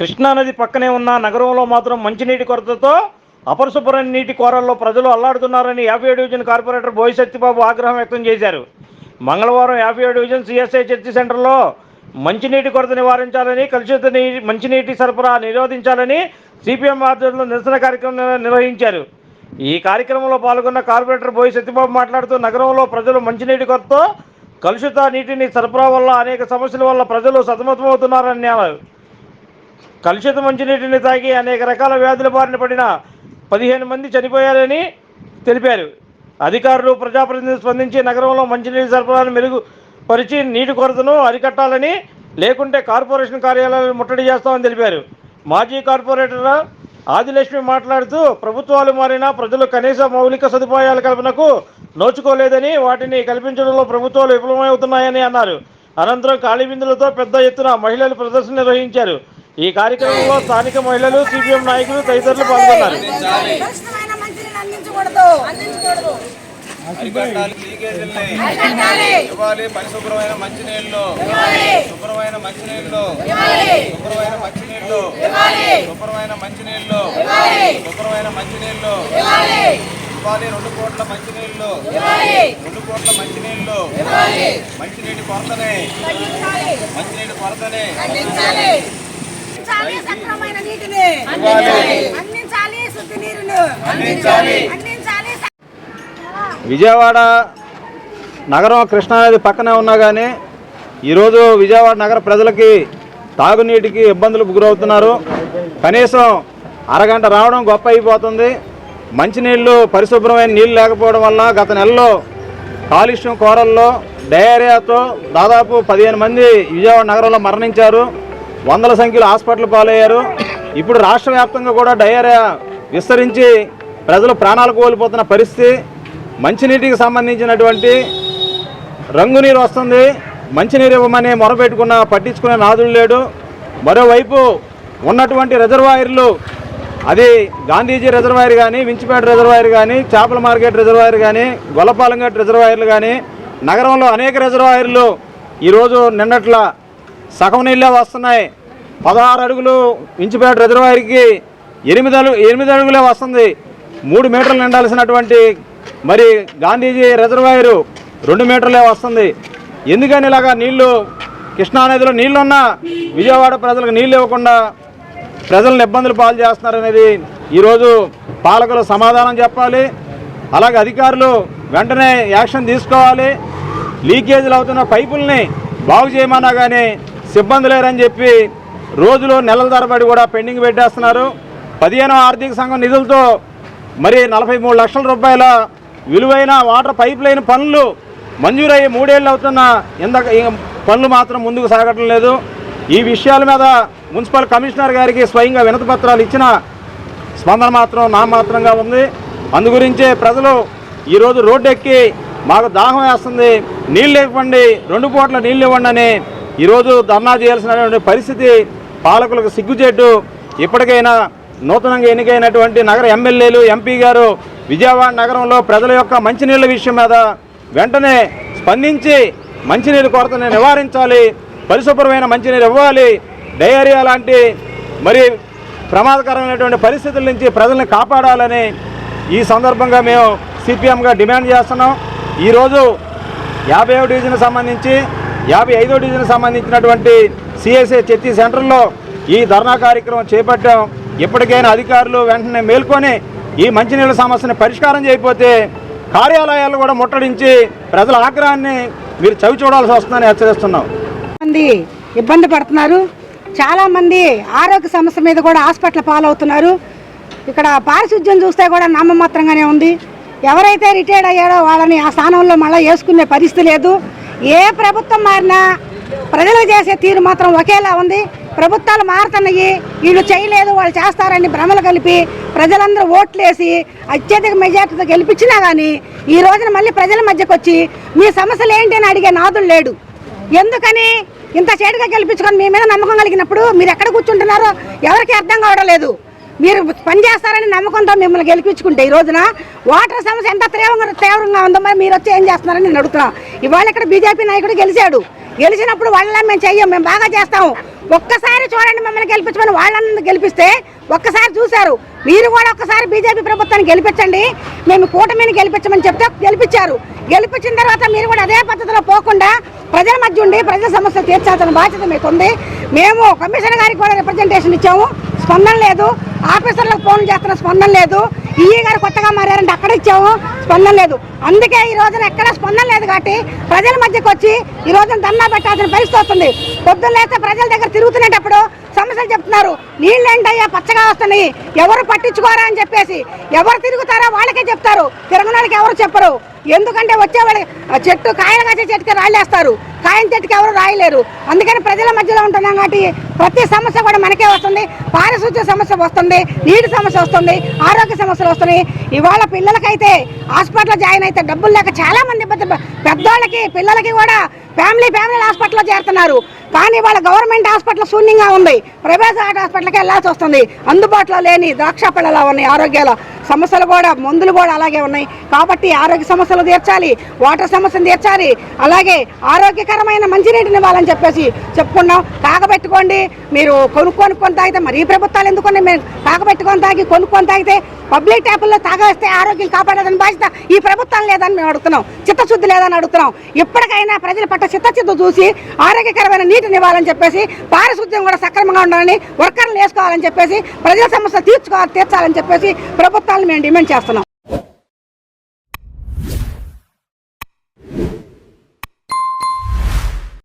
కృష్ణానది పక్కనే ఉన్న నగరంలో మాత్రం మంచినీటి కొరతతో అపరిశుభ్రమైన నీటి కోరల్లో ప్రజలు అల్లాడుతున్నారని యాభై డివిజన్ కార్పొరేటర్ బోయి సత్యబాబు ఆగ్రహం వ్యక్తం చేశారు. మంగళవారం యాభై డివిజన్ సిఎస్ఐ చర్చి సెంటర్లో మంచినీటి కొరత నివారించాలని కలుషిత నీటి మంచినీటి సరఫరా నిరోధించాలని సిపిఎం ఆధ్వర్యంలో నిరసన కార్యక్రమం నిర్వహించారు. ఈ కార్యక్రమంలో పాల్గొన్న కార్పొరేటర్ బోయి సత్యబాబు మాట్లాడుతూ నగరంలో ప్రజలు మంచినీటి కొరతతో కలుషిత నీటిని సరఫరా వల్ల అనేక సమస్యల వల్ల ప్రజలు సతమతమవుతున్నారని అన్నారు. కలుషిత మంచినీటిని తాగి అనేక రకాల వ్యాధుల బారిన పడిన పదిహేను మంది చనిపోయారని తెలిపారు. అధికారులు ప్రజాప్రతినిధులు స్పందించి నగరంలో మంచినీటి సరఫరాను మెరుగుపరిచి నీటి కొరతను అరికట్టాలని లేకుంటే కార్పొరేషన్ కార్యాలయాలను ముట్టడి చేస్తామని తెలిపారు. మాజీ కార్పొరేటర్ ఆదిలక్ష్మి మాట్లాడుతూ ప్రభుత్వాలు మారినా ప్రజలు కనీస మౌలిక సదుపాయాల కల్పనకు నోచుకోలేదని వాటిని కల్పించడంలో ప్రభుత్వాలు విఫలమవుతున్నాయని అన్నారు. అనంతరం ఖాళీ బిందులతో పెద్ద ఎత్తున మహిళలు ప్రదర్శన నిర్వహించారు. ఈ కార్యక్రమంలో స్థానిక మహిళలు సిపిఎం నాయకులు తదితరులు పాల్గొన్నారు. ఇవ్వాలి పరిశుభ్రమైన మంచినీళ్ళు ఇవ్వాలి. శుభ్రమైన మంచినీళ్ళు ఇవ్వాలి. శుభ్రమైన మంచినీళ్ళు ఇవ్వాలి. శుభ్రమైన మంచినీళ్ళు. శుభ్రమైన మంచినీళ్ళు ఇవ్వాలి. ఇవ్వాలి రెండు కోట్ల మంచినీళ్ళు ఇవ్వాలి. రెండు కోట్ల మంచినీళ్ళు ఇవ్వాలి. మంచినీటి కొరతనే. మంచినీటి కొరతనే అందించాలి. సక్రమైన నీటిని అందించాలి. అందించాలి శుద్ధి నీరును అందించాలి. అందించాలి విజయవాడ నగరం కృష్ణానది పక్కనే ఉన్నా కానీ ఈరోజు విజయవాడ నగర ప్రజలకి తాగునీటికి ఇబ్బందులు గురవుతున్నారు కనీసం అరగంట రావడం గొప్ప అయిపోతుంది మంచినీళ్ళు పరిశుభ్రమైన నీళ్ళు లేకపోవడం వల్ల గత నెలలో కాలుష్యం కోరల్లో డయేరియాతో దాదాపు పదిహేను మంది విజయవాడ నగరంలో మరణించారు వందల సంఖ్యలో హాస్పిటల్ పాలయ్యారు. ఇప్పుడు రాష్ట్ర వ్యాప్తంగా కూడా డయేరియా విస్తరించి ప్రజలు ప్రాణాలు కోల్పోతున్న పరిస్థితి. మంచినీటికి సంబంధించినటువంటి రంగునీరు వస్తుంది. మంచినీరు ఇవ్వమని మొరపెట్టుకున్న పట్టించుకునే నాదుడు లేడు. మరోవైపు ఉన్నటువంటి రిజర్వాయర్లు అది గాంధీజీ రిజర్వాయర్ కానీ వించిపేట రిజర్వాయర్ కానీ చేపల మార్కెట్ రిజర్వాయర్ కానీ గొల్లపాలెం రిజర్వాయర్లు కానీ నగరంలో అనేక రిజర్వాయర్లు ఈరోజు నిన్నట్ల సగం నీళ్ళే వస్తున్నాయి. పదహారు అడుగులు ఇంచుపేట రిజర్వాయర్కి ఎనిమిది అడుగు ఎనిమిది అడుగులే వస్తుంది. మూడు మీటర్లు నిండాల్సినటువంటి మరి గాంధీజీ రిజర్వాయరు రెండు మీటర్లే వస్తుంది. ఎందుకని ఇలాగా నీళ్ళు కృష్ణానదిలో నీళ్ళున్నా విజయవాడ ప్రజలకు నీళ్ళు ఇవ్వకుండా ప్రజలను ఇబ్బందులు పాలు చేస్తున్నారనేది ఈరోజు పాలకులు సమాధానం చెప్పాలి. అలాగే అధికారులు వెంటనే యాక్షన్ తీసుకోవాలి. లీకేజీలు అవుతున్న పైపుల్ని బాగు చేయమన్నా కానీ సిబ్బంది లేరని చెప్పి రోజులు నెలల తరబడి కూడా పెండింగ్ పెట్టేస్తున్నారు. పదిహేను ఆర్థిక సంఘం నిధులతో మరి నలభై మూడు లక్షల రూపాయల విలువైన వాటర్ పైప్ లైన్ పనులు మంజూరయ్యి మూడేళ్ళు అవుతున్న ఇంత పనులు మాత్రం ముందుకు సాగటం లేదు. ఈ విషయాల మీద మున్సిపల్ కమిషనర్ గారికి స్వయంగా వినతి పత్రాలు ఇచ్చిన స్పందన మాత్రం నామాత్రంగా ఉంది. అందుగురించే ప్రజలు ఈరోజు రోడ్డు ఎక్కి మాకు దాహం వేస్తుంది నీళ్ళు ఇవ్వండి రెండు పూట్ల నీళ్ళు ఇవ్వండి అని ఈరోజు ధర్నా చేయాల్సినటువంటి పరిస్థితి పాలకులకు సిగ్గుచేటు. ఇప్పటికైనా నూతనంగా ఎన్నికైనటువంటి నగర ఎమ్మెల్యేలు ఎంపీ గారు విజయవాడ నగరంలో ప్రజల యొక్క మంచినీళ్ళ విషయం మీద వెంటనే స్పందించి మంచినీళ్ళ కొరతని నివారించాలి పరిశుభ్రమైన మంచినీరు ఇవ్వాలి. డయేరియా లాంటి మరి ప్రమాదకరమైనటువంటి పరిస్థితుల నుంచి ప్రజల్ని కాపాడాలని ఈ సందర్భంగా మేము సిపిఎంగా డిమాండ్ చేస్తున్నాం. ఈరోజు యాభై డివిజన్ సంబంధించి యాభై ఐదో డివిజన్ సంబంధించినటువంటి సిఎస్ఏ చర్చి సెంటర్లో ఈ ధర్నా కార్యక్రమం చేపట్టాం. ఇప్పటికైనా అధికారులు వెంటనే మేల్కొని ఈ మంచినీళ్ళ సమస్యని పరిష్కారం చేయకపోతే కార్యాలయాలు కూడా ముట్టడించి ప్రజల ఆగ్రహాన్ని మీరు చవి చూడాల్సి వస్తుందని హెచ్చరిస్తున్నాం. మంది ఇబ్బంది పడుతున్నారు. చాలామంది ఆరోగ్య సమస్య మీద కూడా హాస్పిటల్ పాలవుతున్నారు. ఇక్కడ పారిశుద్ధ్యం చూస్తే కూడా నామమాత్రంగానే ఉంది. ఎవరైతే రిటైర్డ్ అయ్యారో వాళ్ళని ఆ స్థానంలో మళ్ళీ వేసుకునే పరిస్థితి లేదు. ఏ ప్రభుత్వం మారినా ప్రజలకు చేసే తీరు మాత్రం ఒకేలా ఉంది. ప్రభుత్వాలు మారుతున్నాయి. వీళ్ళు చేయలేదు వాళ్ళు చేస్తారని భ్రమలు కలిపి ప్రజలందరూ ఓట్లేసి అత్యధిక మెజార్టీతో గెలిపించినా కానీ ఈ రోజున మళ్ళీ ప్రజల మధ్యకు వచ్చి మీ సమస్యలు ఏంటి అని అడిగే నాదులు లేడు. ఎందుకని? ఇంత చేటుగా గెలిపించుకొని మీ మీద నమ్మకం కలిగినప్పుడు మీరు ఎక్కడ కూర్చుంటున్నారో ఎవరికి అర్థం కావడం లేదు. మీరు పని చేస్తారని నమ్మకంతో మిమ్మల్ని గెలిపించుకుంటే ఈ రోజున వాటర్ సమస్య ఎంత తీవ్రంగా తీవ్రంగా ఉందో మరి మీరు వచ్చి ఏం చేస్తున్నారని నేను అడుగుతున్నాను ఇవాళ ఇక్కడ బీజేపీ నాయకుడు గెలిచాడు. గెలిచినప్పుడు వాళ్ళ మేము చెయ్యం మేము బాగా చేస్తాము ఒక్కసారి చూడండి మమ్మల్ని గెలిపించమని వాళ్ళని గెలిపిస్తే ఒక్కసారి చూశారు. మీరు కూడా ఒక్కసారి బీజేపీ ప్రభుత్వాన్ని గెలిపించండి. మేము కూటమిని గెలిపించమని చెప్తే గెలిపించారు. గెలిపించిన తర్వాత మీరు కూడా అదే పద్ధతిలో పోకుండా ప్రజల మధ్య ఉండి ప్రజల సమస్యలు తీర్చాల్సిన బాధ్యత మీకుంది. మేము కమిషనర్ గారికి కూడా రిప్రజెంటేషన్ ఇచ్చాము. స్పందన లేదు. ఆఫీసర్లకు ఫోన్ చేస్తున్న స్పందన లేదు. ఈఏ గారు కొత్తగా మారారంటే అక్కడ ఇచ్చాము స్పందన లేదు. అందుకే ఈ రోజున ఎక్కడ స్పందన లేదు కాబట్టి ప్రజల మధ్యకి వచ్చి ఈ రోజున ధర్నా పెట్టాల్సిన పరిస్థితి వస్తుంది. పొద్దున్న లేస్తే ప్రజల దగ్గర తిరుగుతున్నప్పుడు సమస్యలు చెప్తున్నారు. నీళ్ళు ఏంటయ్యా పచ్చగా వస్తున్నాయి. ఎవరు పట్టించుకోరా అని చెప్పేసి ఎవరు తిరుగుతారో వాళ్ళకే చెప్తారు. తిరగడానికి ఎవరు చెప్పరు. ఎందుకంటే వచ్చేవాళ్ళు ఆ చెట్టు కాయలు కాసే చెట్టుకి రాళ్ళేస్తారు. కాయని చెట్టుకి ఎవరు రాయలేరు. అందుకని ప్రజల మధ్యలో ఉంటున్నాం కాబట్టి ప్రతి సమస్య కూడా మనకే వస్తుంది. పారిశుద్ధ్య సమస్య వస్తుంది నీటి సమస్య వస్తుంది ఆరోగ్య సమస్యలు వస్తున్నాయి. ఇవాళ పిల్లలకైతే హాస్పిటల్లో జాయిన్ అయితే డబ్బులు లేక చాలా మంది పెద్దోళ్ళకి పిల్లలకి కూడా ఫ్యామిలీ ఫ్యామిలీ హాస్పిటల్లో చేరుతున్నారు. కానీ వాళ్ళ గవర్నమెంట్ హాస్పిటల్ శూన్యంగా ఉంది. ప్రైవేట్ హాస్పిటల్కి వెళ్ళాల్సి వస్తుంది. అందుబాటులో లేని ద్రాక్ష పళ్ళలో ఉన్నాయి ఆరోగ్యాల సమస్యలు కూడా మందులు కూడా అలాగే ఉన్నాయి. కాబట్టి ఆరోగ్య సమస్యలు తీర్చాలి వాటర్ సమస్యను తీర్చాలి. అలాగే ఆరోగ్యకరమైన మంచినీటిని ఇవ్వాలని చెప్పేసి చెప్పుకున్నాం. తాగబెట్టుకోండి. మీరు కొనుక్కొని కొని తాగితే మరి ఈ ప్రభుత్వాలు ఎందుకున్నాయి? మేము తాగబెట్టుకొని తాగి కొనుక్కొని తాగితే పబ్లిక్ ట్యాపుల్లో తాగేస్తే ఆరోగ్యం కాపాడేదని బాధ్యత ఈ ప్రభుత్వం లేదని మేము అడుగుతున్నాం. చిత్తశుద్ధి లేదని అడుగుతున్నాం. ఇప్పటికైనా ప్రజల పట్ల చిత్తశుద్ధి చూసి ఆరోగ్యకరమైన నీటిని ఇవ్వాలని చెప్పేసి పారిశుద్ధ్యం కూడా సక్రమంగా ఉండాలని వర్కర్లు వేసుకోవాలని చెప్పేసి ప్రజల సమస్యలు తీర్చుకోవాలి తీర్చాలని చెప్పేసి ప్రభుత్వం మేము డిమాండ్ చేస్తున్నాం.